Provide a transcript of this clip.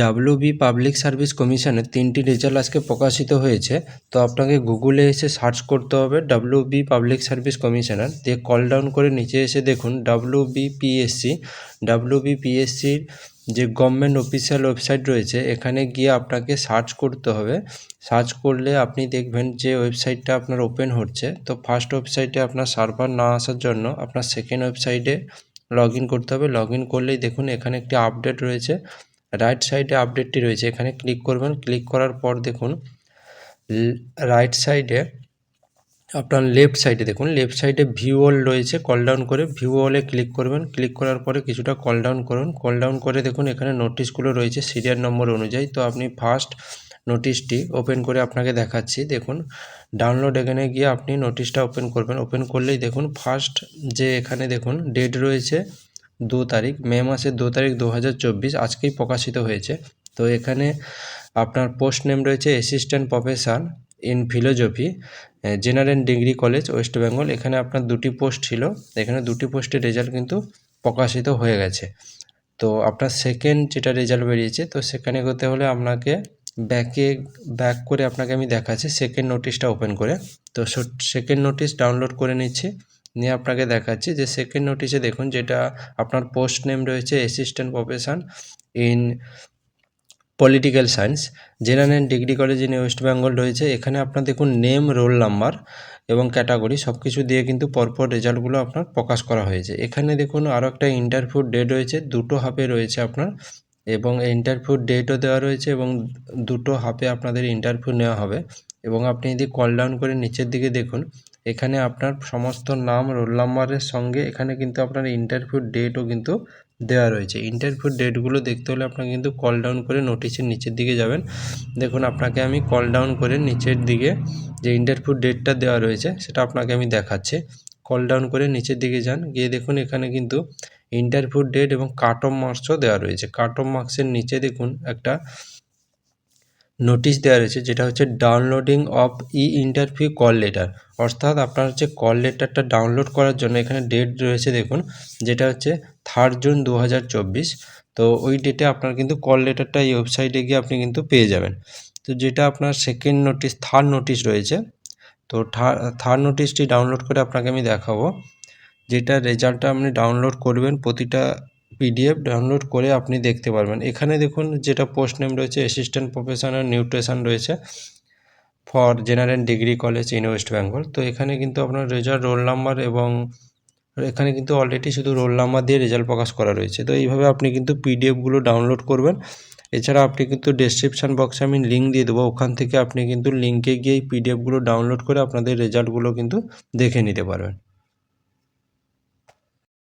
WB public service কমিশনের তিনটি result আজকে প্রকাশিত হয়েছে। তো আপনাকে গুগলে এসে সার্চ করতে হবে ডাব্লিউবি পাবলিক সার্ভিস কমিশনার দিয়ে কল ডাউন করে নিচে এসে দেখুন ডাব্লিউবিপিএসসি ডাব্লিউবিপিএসসির যে গভর্নমেন্ট অফিসিয়াল ওয়েবসাইট রয়েছে, এখানে গিয়ে আপনাকে সার্চ করতে হবে। সার্চ করলে আপনি দেখবেন যে ওয়েবসাইটটা আপনার ওপেন হচ্ছে। তো ফার্স্ট ওয়েবসাইটে আপনার সার্ভার না আসার জন্য আপনার সেকেন্ড ওয়েবসাইটে লগ করতে হবে। লগ করলেই দেখুন এখানে একটি আপডেট রয়েছে। রাইট সাইডে আপডেটটি রয়েছে। এখানে ক্লিক করবেন। ক্লিক করার পর দেখুন রাইট সাইডে আপনার লেফট সাইডে দেখুন লেফট সাইডে ভিউ অল রয়েছে। কল ডাউন করে ভিউ অলে ক্লিক করবেন। ক্লিক করার পরে কিছুটা কল ডাউন করুন। কল ডাউন করে দেখুন, এখানে নোটিশগুলো রয়েছে সিরিয়াল নম্বর অনুযায়ী। তো আপনি ফার্স্ট নোটিশটি ওপেন করে আপনাকে দেখাচ্ছি। দেখুন ডাউনলোড এখানে গিয়ে আপনি নোটিশটা ওপেন করবেন। ওপেন করলেই দেখুন ফার্স্ট যে এখানে দেখুন ডেট রয়েছে দু তারিখ, মে মাসের দু তারিখ দু হাজার চব্বিশ আজকেই প্রকাশিত হয়েছে। তো এখানে আপনার পোস্ট নেম রয়েছে assistant professor in philosophy general degree college, West Bengal. এখানে আপনার দুটি পোস্ট ছিল। এখানে দুটি পোস্টের রেজাল্ট কিন্তু প্রকাশিত হয়ে গেছে। তো আপনার সেকেন্ড যেটা রেজাল্ট বেরিয়েছে, তো সেখানে করতে হলে আপনাকে ব্যাকে ব্যাক করে আপনাকে আমি দেখাচ্ছি সেকেন্ড নোটিশটা ওপেন করে। তো সেকেন্ড নোটিশ ডাউনলোড করে নিচ্ছি। নিয়ে আপনাকে দেখাচ্ছি যে সেকেন্ড নোটিশে দেখুন যেটা আপনার পোস্ট নেম রয়েছে assistant profession in political science general degree college in West Bengal রয়েছে। এখানে আপনার দেখুন নেম রোল নাম্বার এবং ক্যাটাগরি সব কিছু দিয়ে কিন্তু পরপর রেজাল্টগুলো আপনার প্রকাশ করা হয়েছে। এখানে দেখুন আরও একটা ইন্টারভিউ ডেট রয়েছে, দুটো হাফে রয়েছে আপনার এবং ইন্টারভিউ ডেটও দেওয়া রয়েছে এবং দুটো হাফে আপনাদের ইন্টারভিউ নেওয়া হবে। এবং আপনি যদি কল ডাউন করে নিচের দিকে দেখুন এখানে আপনার সমস্ত নাম রোল নাম্বারের সঙ্গে এখানে কিন্তু আপনার ইন্টারভিউ ডেটও কিন্তু দেওয়া রয়েছে। ইন্টারভিউ ডেটগুলো দেখতে হলে আপনাকে কিন্তু কল ডাউন করে নোটিশের নিচের দিকে যাবেন। দেখুন, আপনাকে আমি কল ডাউন করে নিচের দিকে যে ইন্টারভিউ ডেটটা দেওয়া রয়েছে, সেটা আপনাকে আমি দেখাচ্ছি। কল ডাউন করে নিচের দিকে যান, গিয়ে দেখুন এখানে কিন্তু ইন্টারভিউ ডেট এবং কাট অফ মার্কসও দেওয়া রয়েছে। কাট অফ মার্কসের নিচে দেখুন একটা নোটিশ দেওয়া রয়েছে, যেটা হচ্ছে downloading of e interview call letter অর্থাৎ আপনার হচ্ছে কল লেটারটা ডাউনলোড করার জন্য এখানে ডেট রয়েছে দেখুন, যেটা হচ্ছে থার্ড জুন দু হাজার চব্বিশ। তো ওই ডেটে আপনার কিন্তু কল লেটারটা এই ওয়েবসাইটে গিয়ে আপনি কিন্তু পেয়ে যাবেন। তো যেটা আপনার সেকেন্ড নোটিশ থার্ড নোটিশ রয়েছে, তো থার্ড নোটিশটি ডাউনলোড করে আপনাকে আমি দেখাবো। যেটা রেজাল্টটা আপনি ডাউনলোড করবেন প্রতিটা পিডিএফ ডাউনলোড করে আপনি দেখতে পারবেন। এখানে দেখুন যেটা পোস্ট নেম রয়েছে অ্যাসিস্ট্যান্ট প্রফেশনাল নিউট্রিশন রয়েছে for general degree college in West Bengal তো এখানে কিন্তু আপনার রেজাল্ট রোল নাম্বার এবং এখানে কিন্তু অলরেডি শুধু রোল নাম্বার দিয়ে রেজাল্ট প্রকাশ করা রয়েছে। তো এইভাবে আপনি কিন্তু পিডিএফগুলো ডাউনলোড করবেন। এছাড়া আপনি কিন্তু ডেসক্রিপশান বক্সে আমি লিঙ্ক দিয়ে দেবো। ওখান থেকে আপনি কিন্তু লিঙ্কে গিয়ে এই পিডিএফগুলো ডাউনলোড করে আপনাদের রেজাল্টগুলো কিন্তু দেখে নিতে পারবেন।